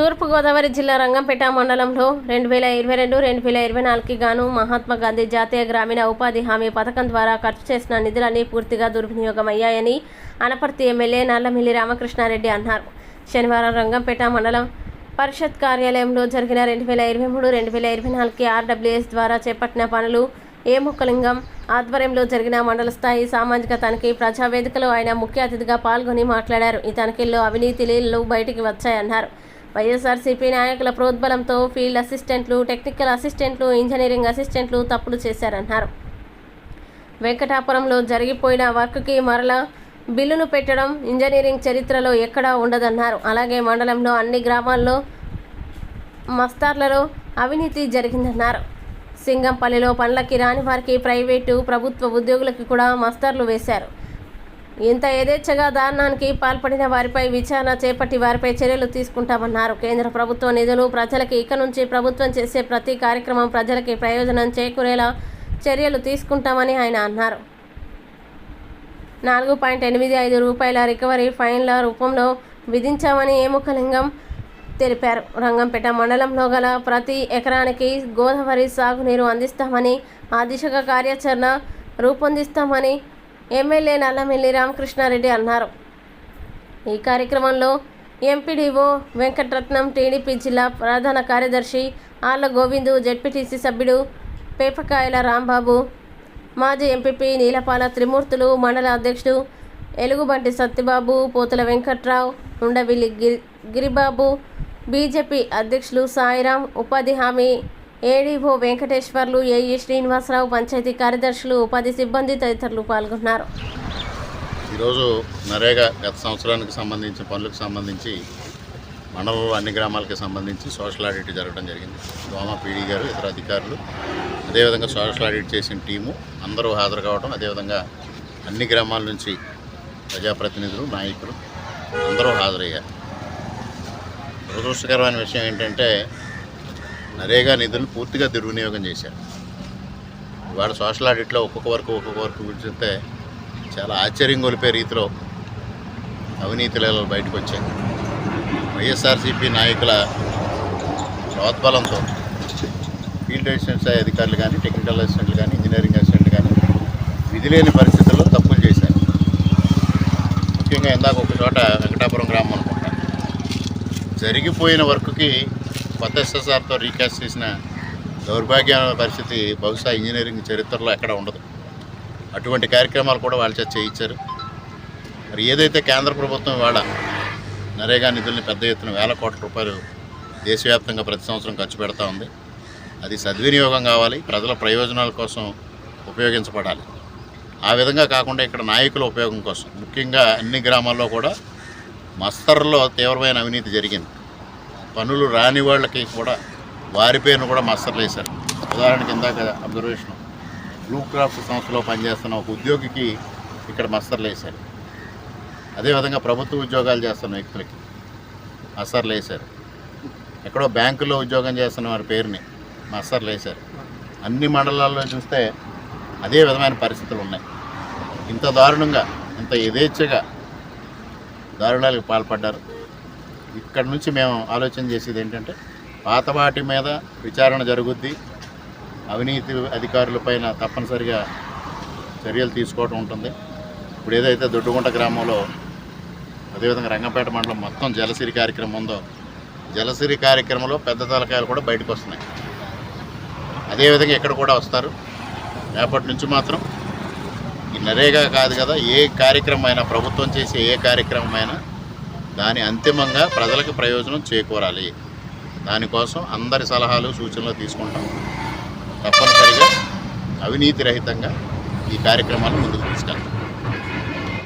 తూర్పుగోదావరి జిల్లా రంగంపేట మండలంలో రెండు వేల ఇరవై రెండు రెండు వేల ఇరవై నాలుగుకి గాను మహాత్మా గాంధీ జాతీయ గ్రామీణ ఉపాధి హామీ పథకం ద్వారా ఖర్చు చేసిన నిధులన్నీ పూర్తిగా దుర్వినియోగమయ్యాయని అనపర్తి ఎమ్మెల్యే నల్లమిల్లి రామకృష్ణారెడ్డి అన్నారు. శనివారం రంగంపేట మండలం పరిషత్ కార్యాలయంలో జరిగిన రెండు వేల ఇరవై మూడు రెండు వేల ఇరవై నాలుగుకి ఆర్డబ్ల్యూఎస్ ద్వారా చేపట్టిన పనులు ఏ ముక్కలింగం ఆధ్వర్యంలో జరిగిన మండల స్థాయి సామాజిక తనిఖీ ప్రజావేదికలో ఆయన ముఖ్య అతిథిగా పాల్గొని మాట్లాడారు. ఈ తనిఖీల్లో అవినీతి లీలలు బయటికి వచ్చాయన్నారు. వైఎస్ఆర్సీపీ నాయకుల ప్రోద్బలంతో ఫీల్డ్ అసిస్టెంట్లు టెక్నికల్ అసిస్టెంట్లు ఇంజనీరింగ్ అసిస్టెంట్లు తప్పులు చేశారన్నారు. వెంకటాపురంలో జరిగిపోయిన వర్క్కి మరలా బిల్లును పెట్టడం ఇంజనీరింగ్ చరిత్రలో ఎక్కడా ఉండదన్నారు. అలాగే మండలంలో అన్ని గ్రామాల్లో మస్తార్లలో అవినీతి జరిగిందన్నారు. సింగంపల్లిలో పండ్లకి రాని వారికి ప్రైవేటు ప్రభుత్వ ఉద్యోగులకి కూడా మస్తార్లు వేశారు. ఇంత యథేచ్ఛగా దారుణానికి పాల్పడిన వారిపై విచారణ చేపట్టి వారిపై చర్యలు తీసుకుంటామన్నారు. కేంద్ర ప్రభుత్వ నిధులు ప్రజలకి ఇక నుంచి ప్రభుత్వం చేసే ప్రతి కార్యక్రమం ప్రజలకి ప్రయోజనం చేకూరేలా చర్యలు తీసుకుంటామని ఆయన అన్నారు. నాలుగు పాయింట్ ఎనిమిది ఐదు రూపాయల రికవరీ ఫైన్ల రూపంలో విధించామని ఏముఖలింగం తెలిపారు. రంగంపేట మండలంలో గల ప్రతి ఎకరానికి గోదావరి సాగునీరు అందిస్తామని ఆ దిశగా కార్యాచరణ రూపొందిస్తామని ఎమ్మెల్యే నల్లమిల్లి రామకృష్ణారెడ్డి అన్నారు. ఈ కార్యక్రమంలో ఎంపీడీఓ వెంకటరత్నం టీడీపీ జిల్లా ప్రధాన కార్యదర్శి ఆళ్ళ గోవిందు జెడ్పీటీసీ సభ్యుడు పేపకాయల రాంబాబు మాజీ ఎంపీపీ నీలపాల త్రిమూర్తులు మండల అధ్యక్షుడు ఎలుగుబంటి సత్యబాబు పోతుల వెంకట్రావు ఉండవిల్లి గిరి గిరిబాబు బీజేపీ అధ్యక్షులు సాయిరాం ఉపాధి హామీ ఏడీఓ వెంకటేశ్వర్లు ఏఈ శ్రీనివాసరావు పంచాయతీ కార్యదర్శులు ఉపాధి సిబ్బంది తదితరులు పాల్గొన్నారు. ఈరోజు నరేగా గత సంవత్సరానికి సంబంధించిన పనులకు సంబంధించి మండలంలో అన్ని గ్రామాలకి సంబంధించి సోషల్ ఆడిట్ జరగడం జరిగింది. దోమ పీడీ గారు ఇతర అధికారులు అదేవిధంగా సోషల్ ఆడిట్ చేసిన టీము అందరూ హాజరు కావడం అదేవిధంగా అన్ని గ్రామాల నుంచి ప్రజాప్రతినిధులు నాయకులు అందరూ హాజరయ్యారు. దురదృష్టకరమైన విషయం ఏంటంటే నరేగా నిధులు పూర్తిగా దుర్వినియోగం చేశారు. ఇవాళ సోషల్ ఆడిట్లో ఒక్కొక్క వరకు ఒక్కొక్క వరకు విడిచితే చాలా ఆశ్చర్యం కొలిపే రీతిలో అవినీతి బయటకు వచ్చాయి. వైఎస్ఆర్సీపీ నాయకుల ప్రోత్బలంతో ఫీల్డ్ అసిస్టెంట్స్ అధికారులు కానీ టెక్నికల్ అసిస్టెంట్లు కానీ ఇంజనీరింగ్ అసిస్టెంట్లు కానీ విధి లేని పరిస్థితుల్లో తప్పులు చేశారు. ముఖ్యంగా ఇందాక ఒక చోట వెంకటాపురం గ్రామం అనుకుంటా. జరిగిపోయిన వర్క్కి కొత్త ఎస్ఎస్ఆర్తో రీకాస్ట్ చేసిన దౌర్భాగ్య పరిస్థితి బహుశా ఇంజనీరింగ్ చరిత్రలో ఎక్కడ ఉండదు. అటువంటి కార్యక్రమాలు కూడా వాళ్ళ చేత చేయించారు. మరి ఏదైతే కేంద్ర ప్రభుత్వం ఇవాళ నరేగా నిధుల్ని పెద్ద ఎత్తున వేల కోట్ల రూపాయలు దేశవ్యాప్తంగా ప్రతి సంవత్సరం ఖర్చు పెడతా ఉంది. అది సద్వినియోగం కావాలి ప్రజల ప్రయోజనాల కోసం ఉపయోగించబడాలి. ఆ విధంగా కాకుండా ఇక్కడ నాయకుల ఉపయోగం కోసం ముఖ్యంగా అన్ని గ్రామాల్లో కూడా మస్తర్లో తీవ్రమైన అవినీతి జరిగింది. పనులు రాని వాళ్ళకి కూడా వారి పేరును కూడా మస్తర్లు వేశారు. ఉదాహరణకి ఇందాక అబ్జర్వేషన్ బ్లూ క్రాఫ్ట్ సంస్థలో పనిచేస్తున్న ఒక ఉద్యోగికి ఇక్కడ మస్తర్లు వేశారు. అదేవిధంగా ప్రభుత్వ ఉద్యోగాలు చేస్తున్న వ్యక్తులకి మస్తర్లు వేశారు. ఎక్కడో బ్యాంకులో ఉద్యోగం చేస్తున్న వారి పేరుని మస్తర్లు వేశారు. అన్ని మండలాల్లో చూస్తే అదే విధమైన పరిస్థితులు ఉన్నాయి. ఇంత దారుణంగా ఇంత యథేచ్ఛగా దారుణాలకు పాల్పడ్డారు. ఇక్కడ నుంచి మేము ఆలోచన చేసేది ఏంటంటే పాత వాటి మీద విచారణ జరుగుద్ది అవినీతి అధికారులపైన తప్పనిసరిగా చర్యలు తీసుకోవడం ఉంటుంది. ఇప్పుడు ఏదైతే దొడ్డుగుంట గ్రామంలో అదేవిధంగా రంగంపేట మండలం మొత్తం జలసిరి కార్యక్రమం ఉందో జలసిరి కార్యక్రమంలో పెద్ద తలకాయలు కూడా బయటకు వస్తున్నాయి. అదేవిధంగా ఇక్కడ కూడా వస్తారు. రేపటి నుంచి మాత్రం ఈ నరేగా కాదు కదా ఏ కార్యక్రమం అయినా ప్రభుత్వం చేసే ఏ కార్యక్రమం అయినా దాని అంతిమంగా ప్రజలకు ప్రయోజనం చేకూరాలి. దానికోసం అందరి సలహాలు సూచనలు తీసుకుంటాం. తప్పనిసరిగా అవినీతి రహితంగా ఈ కార్యక్రమాలను ముందుకు తీసుకెళ్తాం.